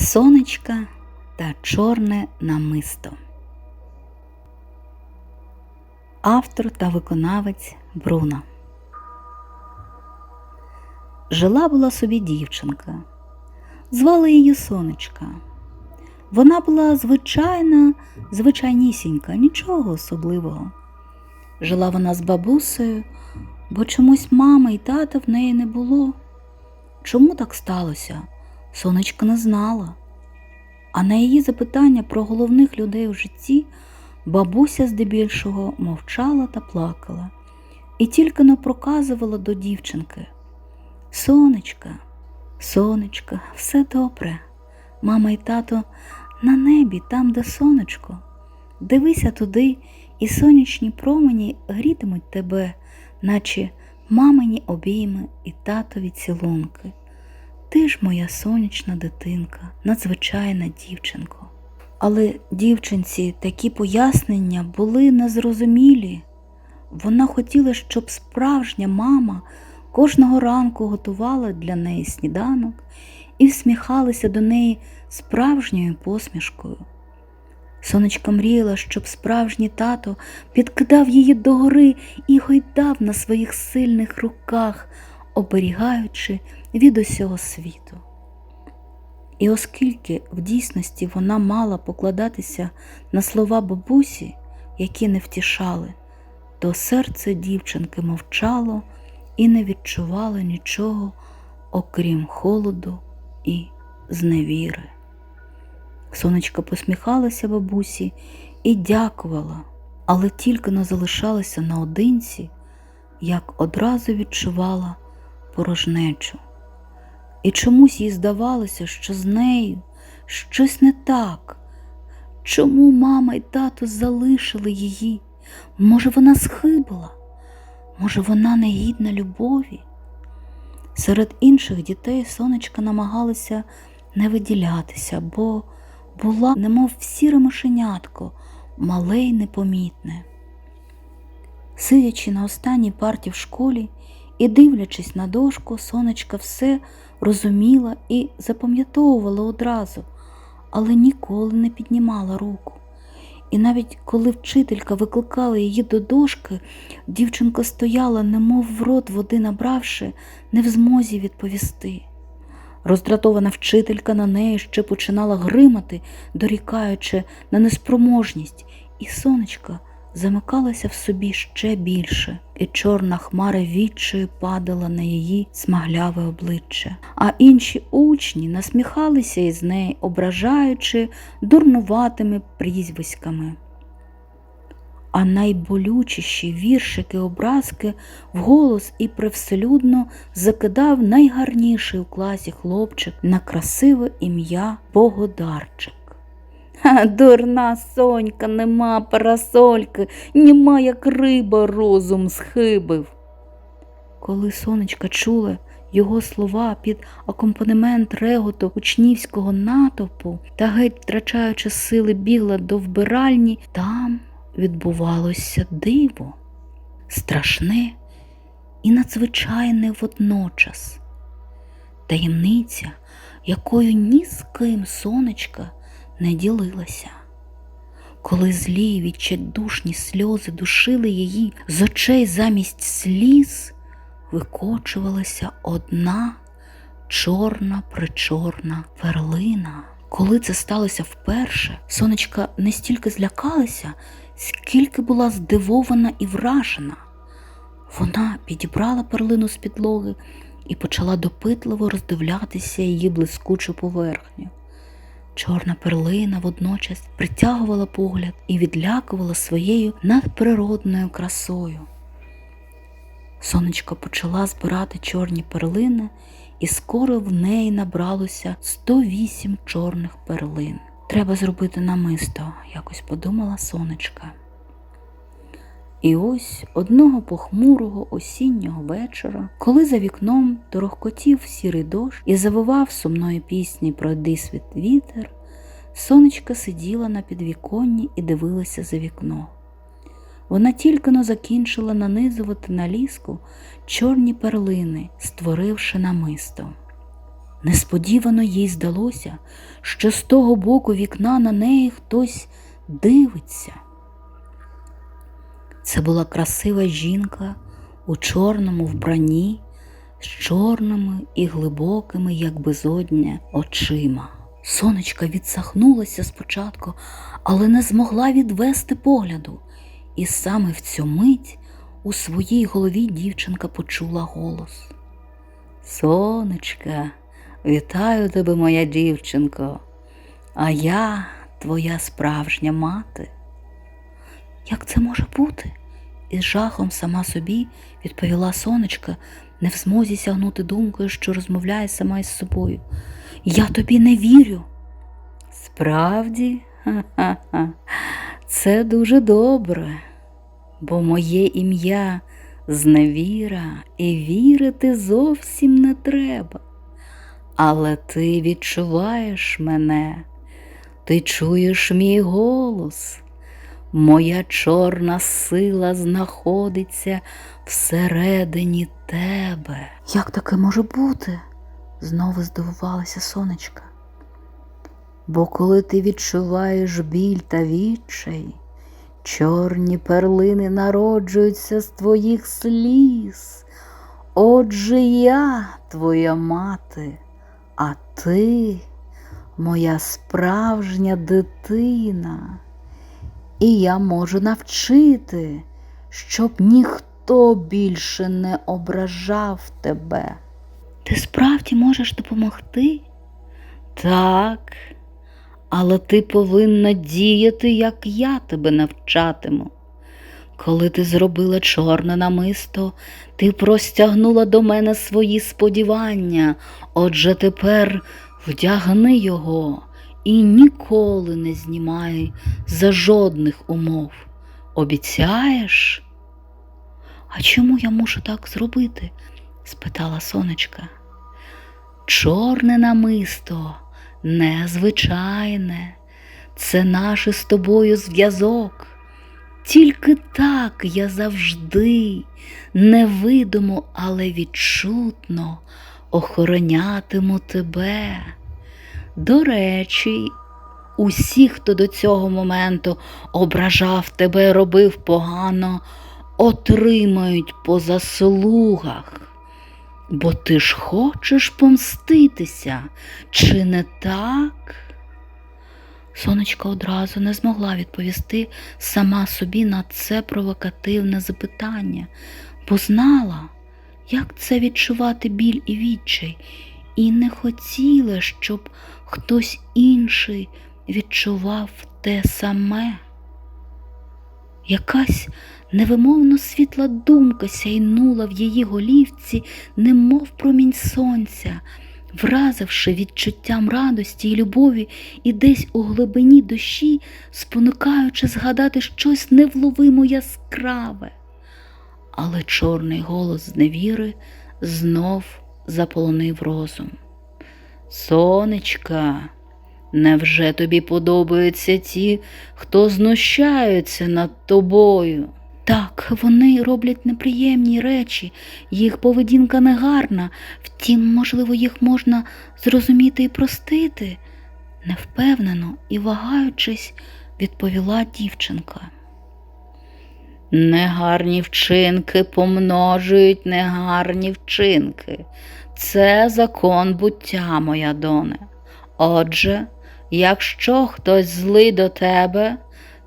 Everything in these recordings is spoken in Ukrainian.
Сонечка та чорне намисто. Автор та виконавець Бруно. Жила була собі дівчинка. Звали її Сонечка. Вона була звичайна, звичайнісінька, нічого особливого. Жила вона з бабусею, бо чомусь мами і тата в неї не було. Чому так сталося? Сонечка не знала. А на її запитання про головних людей в житті бабуся здебільшого мовчала та плакала і тільки не проказувала до дівчинки. Сонечка, сонечка, все добре. Мама і тато на небі, там, де сонечко. Дивися туди, і сонячні промені грітимуть тебе, наче мамині обійми і татові цілунки. Ти ж моя сонячна дитинка, надзвичайна дівчинко. Але дівчинці такі пояснення були незрозумілі. Вона хотіла, щоб справжня мама кожного ранку готувала для неї сніданок і всміхалася до неї справжньою посмішкою. Сонечка мріяла, щоб справжній тато підкидав її догори і гойдав на своїх сильних руках, оберігаючи від усього світу. І оскільки в дійсності вона мала покладатися на слова бабусі, які не втішали, то серце дівчинки мовчало і не відчувало нічого, окрім холоду і зневіри. Сонечка посміхалася бабусі і дякувала, але тільки не залишалася наодинці, як одразу відчувала порожнечу. І чомусь їй здавалося, що з нею щось не так. Чому мама і тато залишили її? Може, вона схибила? Може, вона не гідна любові? Серед інших дітей сонечка намагалася не виділятися, бо була, немов сіре мишенятко, мале й непомітне. Сидячи на останній парті в школі і дивлячись на дошку, сонечка все розуміла і запам'ятовувала одразу, але ніколи не піднімала руку. І навіть коли вчителька викликала її до дошки, дівчинка стояла, немов в рот води набравши, не в змозі відповісти. Роздратована вчителька на неї ще починала гримати, дорікаючи на неспроможність, і сонечка замикалася в собі ще більше, і чорна хмара відчаю падала на її смагляве обличчя. А інші учні насміхалися із неї, ображаючи дурнуватими прізвиськами. А найболючіші віршики образки вголос і привселюдно закидав найгарніший у класі хлопчик на красиве ім'я Богодарчик. Дурна сонька, нема парасольки, нема як риба розум схибив. Коли сонечка чула його слова під акомпанемент реготу учнівського натовпу та геть втрачаючи сили бігла до вбиральні, там відбувалося диво, страшне і надзвичайне водночас, таємниця, якою ні з ким сонечка не ділилася. Коли злі відчайдушні сльози душили її з очей замість сліз, викочувалася одна чорна причорна перлина. Коли це сталося вперше, сонечка не стільки злякалася, скільки була здивована і вражена. Вона підібрала перлину з підлоги і почала допитливо роздивлятися її блискучу поверхню. Чорна перлина водночас притягувала погляд і відлякувала своєю надприродною красою. Сонечко почала збирати чорні перлини, і скоро в неї набралося 108 чорних перлин. Треба зробити намисто, якось подумала сонечка. І ось одного похмурого осіннього вечора, коли за вікном торохкотів сірий дощ і завивав сумної пісні про світ вітер, сонечка сиділа на підвіконні і дивилася за вікно. Вона тільки но закінчила нанизувати на ліску чорні перлини, створивши намисто. Несподівано їй здалося, що з того боку вікна на неї хтось дивиться. Це була красива жінка у чорному вбранні з чорними і глибокими, як безодня, очима. Сонечка відсахнулася спочатку, але не змогла відвести погляду. І саме в цю мить у своїй голові дівчинка почула голос. Сонечка, вітаю тебе, моя дівчинко, а я твоя справжня мати. Як це може бути? Із жахом сама собі відповіла сонечка, не в змозі сягнути думкою, що розмовляє сама із собою. Я тобі не вірю. Справді, Ха-ха-ха. це дуже добре, бо моє ім'я зневіра, і вірити зовсім не треба. Але ти відчуваєш мене, ти чуєш мій голос. Моя чорна сила знаходиться всередині тебе. Як таке може бути? знову здивувалася сонечка. Бо коли ти відчуваєш біль та відчай, чорні перлини народжуються з твоїх сліз. Отже, я твоя мати, а ти моя справжня дитина. І я можу навчити, щоб ніхто більше не ображав тебе. Ти справді можеш допомогти? Так, але ти повинна діяти, як я тебе навчатиму. Коли ти зробила чорне намисто, ти простягнула до мене свої сподівання, отже тепер вдягни його і ніколи не знімай за жодних умов. Обіцяєш? А чому я мушу так зробити? спитала сонечка. Чорне намисто незвичайне, це наш з тобою зв'язок. Тільки так я завжди, невидимо, але відчутно охоронятиму тебе. До речі, усі, хто до цього моменту ображав тебе, робив погано, отримають по заслугах. Бо ти ж хочеш помститися, чи не так? Сонечка одразу не змогла відповісти сама собі на це провокативне запитання, бо знала, як це відчувати біль і відчай, і не хотіла, щоб хтось інший відчував те саме. Якась невимовно світла думка сяйнула в її голівці, немов промінь сонця, вразивши відчуттям радості і любові і десь у глибині душі, спонукаючи згадати щось невловимо яскраве. Але чорний голос зневіри знов заполонив розум. Сонечка, невже тобі подобаються ті, хто знущаються над тобою? Так, вони роблять неприємні речі, їх поведінка негарна, втім, можливо, їх можна зрозуміти і простити, невпевнено і вагаючись, відповіла дівчинка. Негарні вчинки помножують негарні вчинки. Це закон буття, моя доне. Отже, якщо хтось злий до тебе,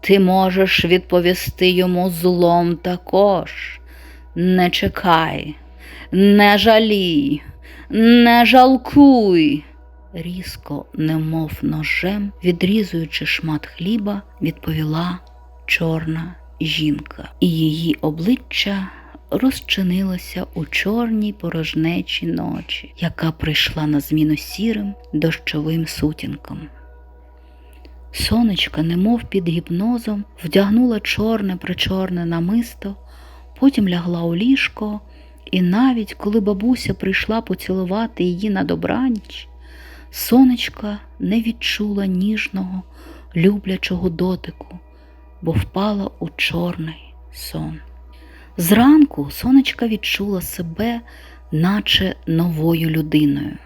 ти можеш відповісти йому злом також. Не чекай, не жалій, не жалкуй. Різко, немов ножем, відрізуючи шмат хліба, відповіла чорна жінка, і її обличчя розчинилося у чорній порожнечі ночі, яка прийшла на зміну сірим дощовим сутінкам. Сонечка, немов під гіпнозом, вдягнула чорне причорне намисто, потім лягла у ліжко, і навіть коли бабуся прийшла поцілувати її на добраніч, сонечка не відчула ніжного, люблячого дотику, бо впала у чорний сон. Зранку сонечка відчула себе, наче новою людиною.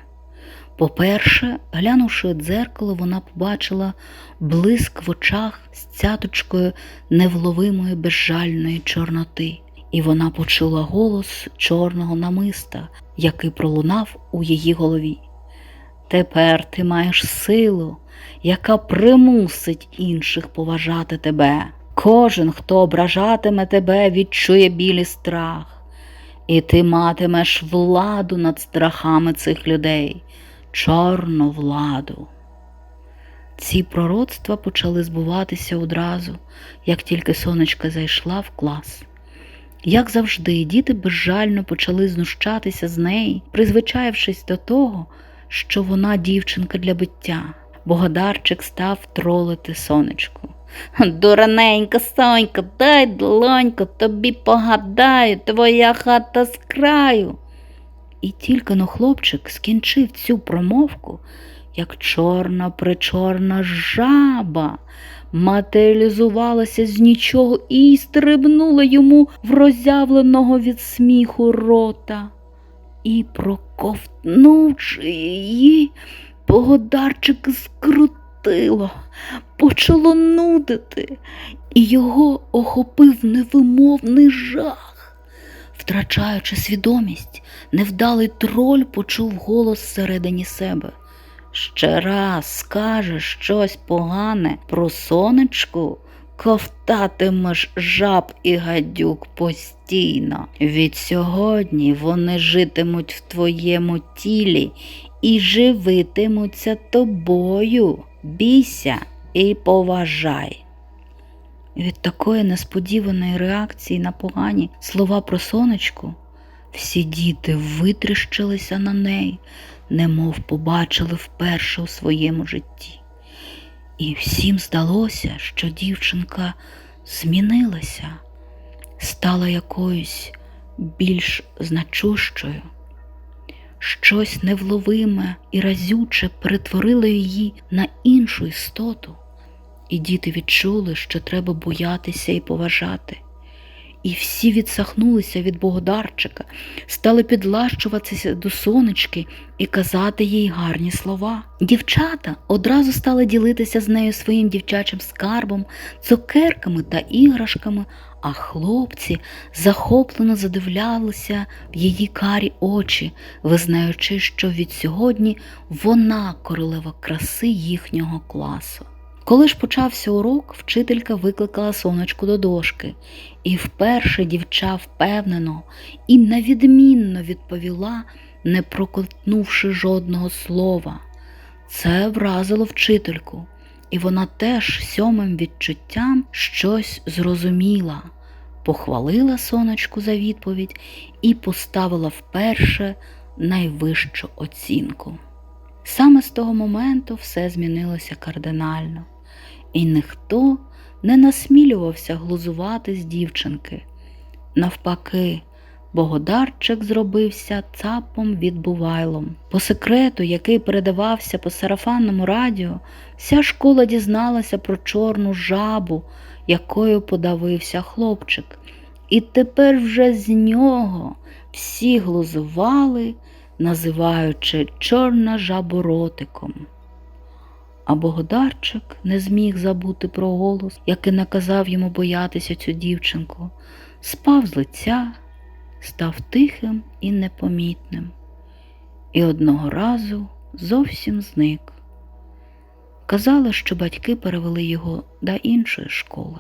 По-перше, глянувши дзеркало, вона побачила блиск в очах з цяточкою невловимої безжальної чорноти, і вона почула голос чорного намиста, який пролунав у її голові. Тепер ти маєш силу, яка примусить інших поважати тебе. Кожен, хто ображатиме тебе, відчує біль і страх, і ти матимеш владу над страхами цих людей, чорну владу. Ці пророцтва почали збуватися одразу, як тільки сонечка зайшла в клас. Як завжди, діти безжально почали знущатися з неї, призвичаєвшись до того, що вона дівчинка для биття. Богодарчик став тролити сонечку. Дураненька сонька, дай долонько, тобі погадаю, твоя хата з краю. І тільки но хлопчик скінчив цю промовку, як чорна причорна жаба матеріалізувалася з нічого і стрибнула йому в роззявленого від сміху рота. І, проковтнувши її, Богодарчик скрутило, почало нудити, і його охопив невимовний жах. Втрачаючи свідомість, невдалий троль почув голос всередині себе. Ще раз скажеш щось погане про сонечку, ковтатимеш жаб і гадюк постійно. Від сьогодні вони житимуть в твоєму тілі і живитимуться тобою. Бійся і поважай. Від такої несподіваної реакції на погані слова про сонечку всі діти витріщилися на неї, немов побачили вперше у своєму житті. І всім здалося, що дівчинка змінилася, стала якоюсь більш значущою. Щось невловиме і разюче перетворило її на іншу істоту, і діти відчули, що треба боятися і поважати. І всі відсахнулися від Богодарчика, стали підлащуватися до сонечки і казати їй гарні слова. Дівчата одразу стали ділитися з нею своїм дівчачим скарбом, цукерками та іграшками, а хлопці захоплено задивлялися в її карі очі, визнаючи, що від сьогодні вона королева краси їхнього класу. Коли ж почався урок, вчителька викликала сонечку до дошки, і вперше дівча впевнено і невідмінно відповіла, не проковтнувши жодного слова. Це вразило вчительку, і вона теж сьомим відчуттям щось зрозуміла, похвалила сонечку за відповідь і поставила вперше найвищу оцінку. Саме з того моменту все змінилося кардинально, і ніхто не насмілювався глузувати з дівчинки. Навпаки, Богодарчик зробився цапом відбувайлом. По секрету, який передавався по сарафанному радіо, вся школа дізналася про чорну жабу, якою подавився хлопчик. І тепер вже з нього всі глузували, називаючи чорна жаборотиком. А Богодарчик не зміг забути про голос, який наказав йому боятися цю дівчинку, спав з лиця, став тихим і непомітним, і одного разу зовсім зник. Казали, що батьки перевели його до іншої школи.